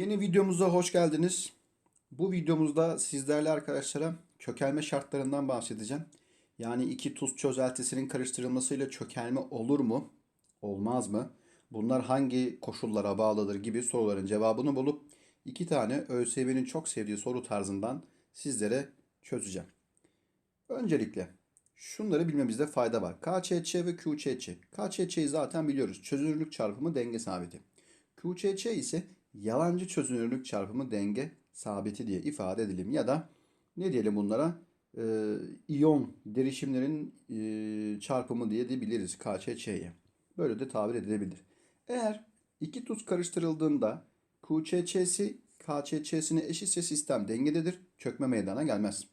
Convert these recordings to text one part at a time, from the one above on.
Yeni videomuza hoş geldiniz. Bu videomuzda sizlerle arkadaşlara çökelme şartlarından bahsedeceğim. Yani iki tuz çözeltisinin karıştırılmasıyla çökelme olur mu? Olmaz mı? Bunlar hangi koşullara bağlıdır gibi soruların cevabını bulup iki tane ÖSYM'nin çok sevdiği soru tarzından sizlere çözeceğim. Öncelikle şunları bilmemizde fayda var. KÇÇ ve QÇÇ. KÇÇ'yi zaten biliyoruz. Çözünürlük çarpımı denge sabiti. QÇÇ ise yalancı çözünürlük çarpımı denge sabiti diye ifade edelim. Ya da ne diyelim bunlara? Ee, iyon derişimlerin e, çarpımı diye de biliriz KÇÇ'ye. Böyle de tabir edilebilir. Eğer iki tuz karıştırıldığında QÇÇ'si KÇÇ'sine eşitse sistem dengededir. Çökme meydana gelmez.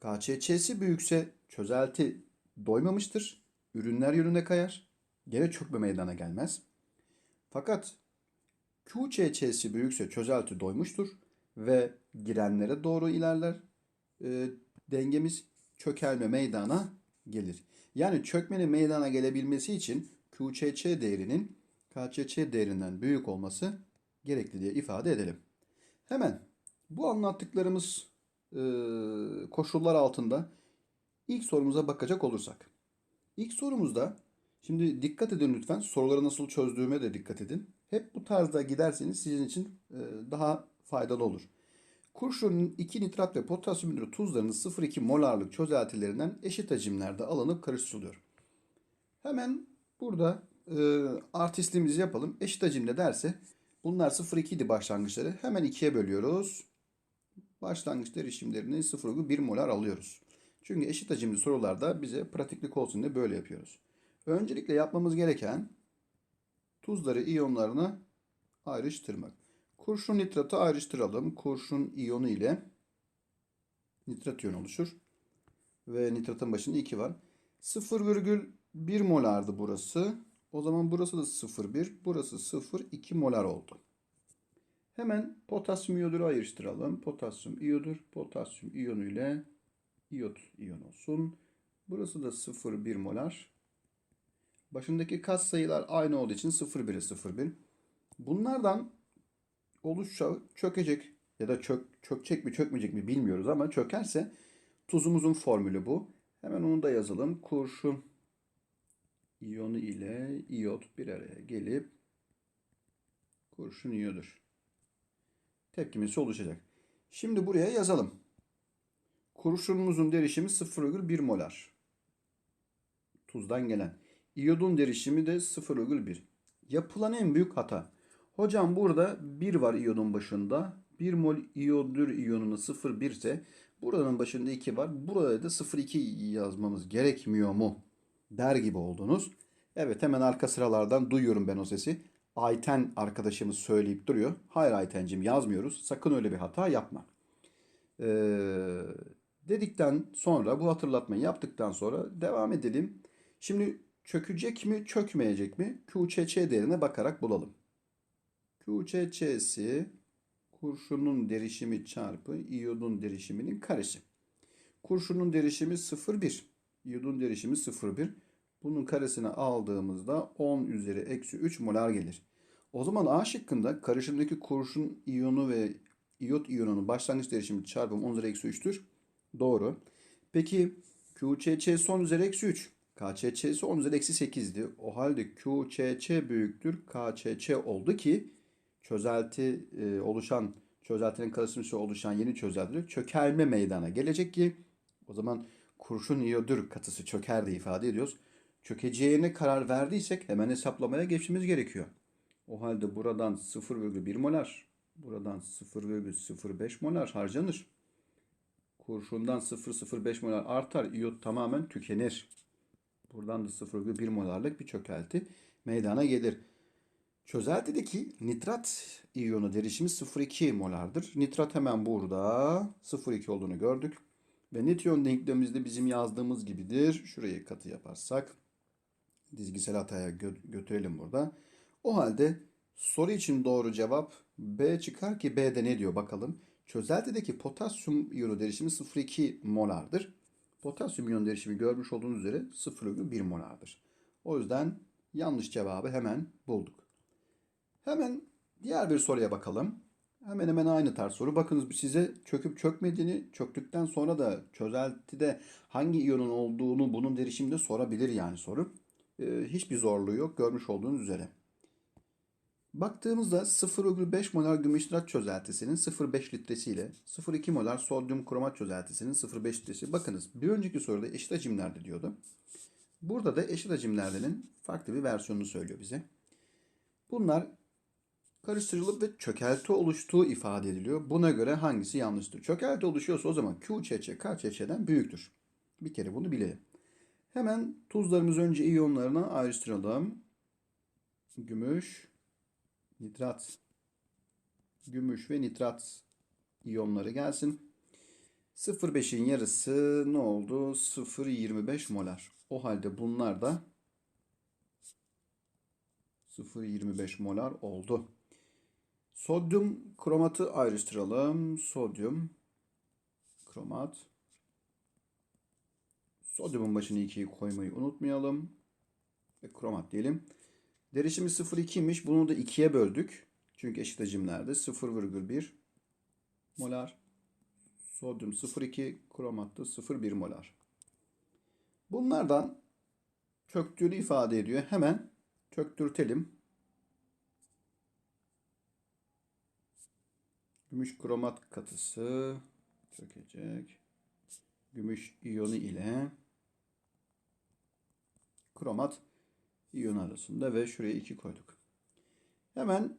KÇÇ'si büyükse çözelti doymamıştır. Ürünler yönüne kayar. Gene çökme meydana gelmez. Fakat QÇÇ'si büyükse çözelti doymuştur ve girenlere doğru ilerler. E, dengemiz çökelme meydana gelir. Yani çökmenin meydana gelebilmesi için QÇÇ değerinin KÇÇ değerinden büyük olması gerekli diye ifade edelim. Hemen bu anlattıklarımız e, koşullar altında ilk sorumuza bakacak olursak. İlk sorumuzda şimdi dikkat edin lütfen soruları nasıl çözdüğüme de dikkat edin. Hep bu tarzda giderseniz sizin için e, daha faydalı olur. Kurşunun 2 nitrat ve potasyum hidro tuzlarının 0,2 molarlık çözeltilerinden eşit hacimlerde alınıp karıştırılıyor. Hemen burada e, artistliğimizi yapalım. Eşit hacimde derse bunlar 0,2 idi başlangıçları. Hemen 2'ye bölüyoruz. Başlangıç derişimlerini 0,1 molar alıyoruz. Çünkü eşit hacimli sorularda bize pratiklik olsun diye böyle yapıyoruz. Öncelikle yapmamız gereken tuzları iyonlarına ayrıştırmak. Kurşun nitratı ayrıştıralım. Kurşun iyonu ile nitrat iyonu oluşur. Ve nitratın başında 2 var. 0,1 molardı burası. O zaman burası da 0,1. Burası 0,2 molar oldu. Hemen potasyum iyoduru ayrıştıralım. Potasyum iyodur. Potasyum iyonu ile iyot iyon olsun. Burası da 0,1 molar. Başındaki kat sayılar aynı olduğu için 0,1'e 0,1. Bunlardan oluşa çökecek ya da çök, çökecek mi çökmeyecek mi bilmiyoruz ama çökerse tuzumuzun formülü bu. Hemen onu da yazalım. Kurşun iyonu ile iyot bir araya gelip kurşun iyodur. Tepkimesi oluşacak. Şimdi buraya yazalım. Kurşunumuzun derişimi 0,1 molar. Tuzdan gelen. İyodun derişimi de 0,1. Yapılan en büyük hata. Hocam burada 1 var iyodun başında. 1 mol iyodür iyonunu 0,1 ise buranın başında 2 var. Burada da 0,2 yazmamız gerekmiyor mu? Der gibi oldunuz. Evet hemen arka sıralardan duyuyorum ben o sesi. Ayten arkadaşımız söyleyip duruyor. Hayır Aytencim yazmıyoruz. Sakın öyle bir hata yapma. Ee, dedikten sonra bu hatırlatmayı yaptıktan sonra devam edelim. Şimdi çökecek mi çökmeyecek mi? QÇÇ değerine bakarak bulalım. QÇÇ'si kurşunun derişimi çarpı iyodun derişiminin karesi. Kurşunun derişimi 0,1. İyodun derişimi 0,1. Bunun karesini aldığımızda 10 üzeri eksi 3 molar gelir. O zaman A şıkkında karışımdaki kurşun iyonu ve iyot iyonunun başlangıç derişimi çarpımı 10 üzeri eksi 3'tür. Doğru. Peki QÇÇ son üzeri eksi 3. KÇÇ'si 10 üzeri eksi 8'di. O halde QÇÇ büyüktür KÇÇ oldu ki çözelti e, oluşan çözeltinin karışımı oluşan yeni çözelti çökelme meydana gelecek ki o zaman kurşun iyodür katısı çöker diye ifade ediyoruz. Çökeceğine karar verdiysek hemen hesaplamaya geçmemiz gerekiyor. O halde buradan 0,1 molar, buradan 0,05 molar harcanır. Kurşundan 0,05 molar artar, iyot tamamen tükenir. Buradan da 0,1 molarlık bir çökelti meydana gelir. Çözeltideki nitrat iyonu derişimi 0,2 molardır. Nitrat hemen burada 0,2 olduğunu gördük. Ve net iyon denklemimizde bizim yazdığımız gibidir. Şurayı katı yaparsak dizgisel hataya gö götürelim burada. O halde soru için doğru cevap B çıkar ki B'de ne diyor bakalım. Çözeltideki potasyum iyonu derişimi 0,2 molardır. Potasyum iyon derişimi görmüş olduğunuz üzere 0,1 molardır. O yüzden yanlış cevabı hemen bulduk. Hemen diğer bir soruya bakalım. Hemen hemen aynı tarz soru. Bakınız size çöküp çökmediğini, çöktükten sonra da çözeltide hangi iyonun olduğunu bunun derişiminde sorabilir yani soru. Ee, hiçbir zorluğu yok görmüş olduğunuz üzere. Baktığımızda 0,5 molar gümüş nitrat çözeltisinin 0,5 litresiyle 0,2 molar sodyum kromat çözeltisinin 0,5 litresi. Bakınız bir önceki soruda eşit hacimlerde diyordu. Burada da eşit hacimlerdenin farklı bir versiyonunu söylüyor bize. Bunlar karıştırılıp ve çökelti oluştuğu ifade ediliyor. Buna göre hangisi yanlıştır? Çökelti oluşuyorsa o zaman QÇÇ KÇÇ'den büyüktür. Bir kere bunu bilelim. Hemen tuzlarımızı önce iyonlarına ayrıştıralım. Gümüş, nitrat, gümüş ve nitrat iyonları gelsin. 0,5'in yarısı ne oldu? 0,25 molar. O halde bunlar da 0,25 molar oldu. Sodyum kromatı ayrıştıralım. Sodyum kromat. Sodyumun başına 2'yi koymayı unutmayalım. Ve kromat diyelim. Derişimi 0,2'ymiş. Bunu da 2'ye böldük. Çünkü eşit hacimlerde 0,1 molar. Sodyum 0,2, kromat da 0,1 molar. Bunlardan çöktüğünü ifade ediyor. Hemen çöktürtelim. Gümüş kromat katısı çökecek. Gümüş iyonu ile kromat iyon arasında ve şuraya 2 koyduk. Hemen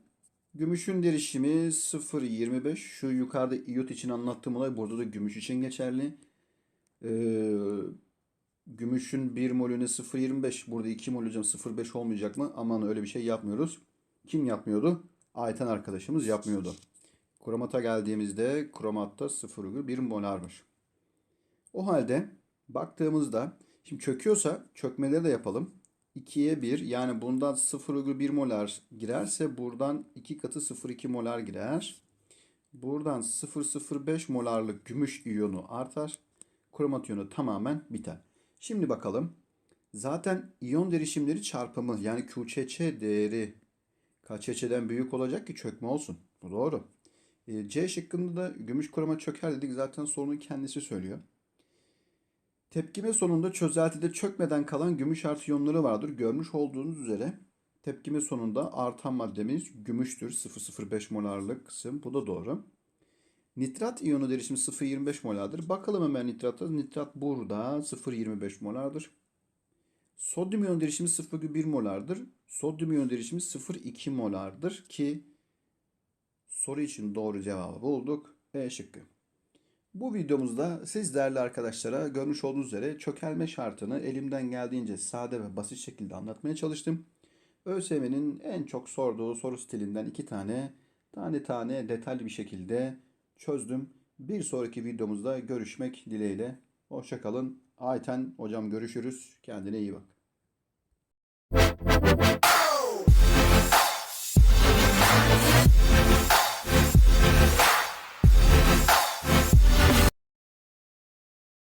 gümüşün derişimi 0.25. Şu yukarıda iyot için anlattığım olay burada da gümüş için geçerli. Ee, gümüşün 1 molüne 0.25. Burada 2 mol hocam 0.5 olmayacak mı? Aman öyle bir şey yapmıyoruz. Kim yapmıyordu? Ayten arkadaşımız yapmıyordu. Kromata geldiğimizde kromatta 0,1 molar var. O halde baktığımızda şimdi çöküyorsa çökmeleri de yapalım. 2'ye 1 yani bundan 0,1 molar girerse buradan 2 katı 0,2 molar girer. Buradan 0,05 molarlık gümüş iyonu artar. Kromat iyonu tamamen biter. Şimdi bakalım. Zaten iyon derişimleri çarpımı yani QÇÇ değeri KÇÇ'den büyük olacak ki çökme olsun. Bu doğru. E, C şıkkında da gümüş kroma çöker dedik. Zaten sorunun kendisi söylüyor. Tepkime sonunda çözeltide çökmeden kalan gümüş artı iyonları vardır. Görmüş olduğunuz üzere tepkime sonunda artan maddemiz gümüştür. 0,05 molarlık kısım. Bu da doğru. Nitrat iyonu derişimi 0,25 molardır. Bakalım hemen nitrata. Nitrat burada 0,25 molardır. Sodyum iyonu derişimi 0,1 molardır. Sodyum iyonu derişimi 0,2 molardır ki soru için doğru cevabı bulduk. E şıkkı. Bu videomuzda siz değerli arkadaşlara görmüş olduğunuz üzere çökelme şartını elimden geldiğince sade ve basit şekilde anlatmaya çalıştım. ÖSYM'nin en çok sorduğu soru stilinden iki tane tane tane detaylı bir şekilde çözdüm. Bir sonraki videomuzda görüşmek dileğiyle. Hoşçakalın. Ayten hocam görüşürüz. Kendine iyi bak. Thank.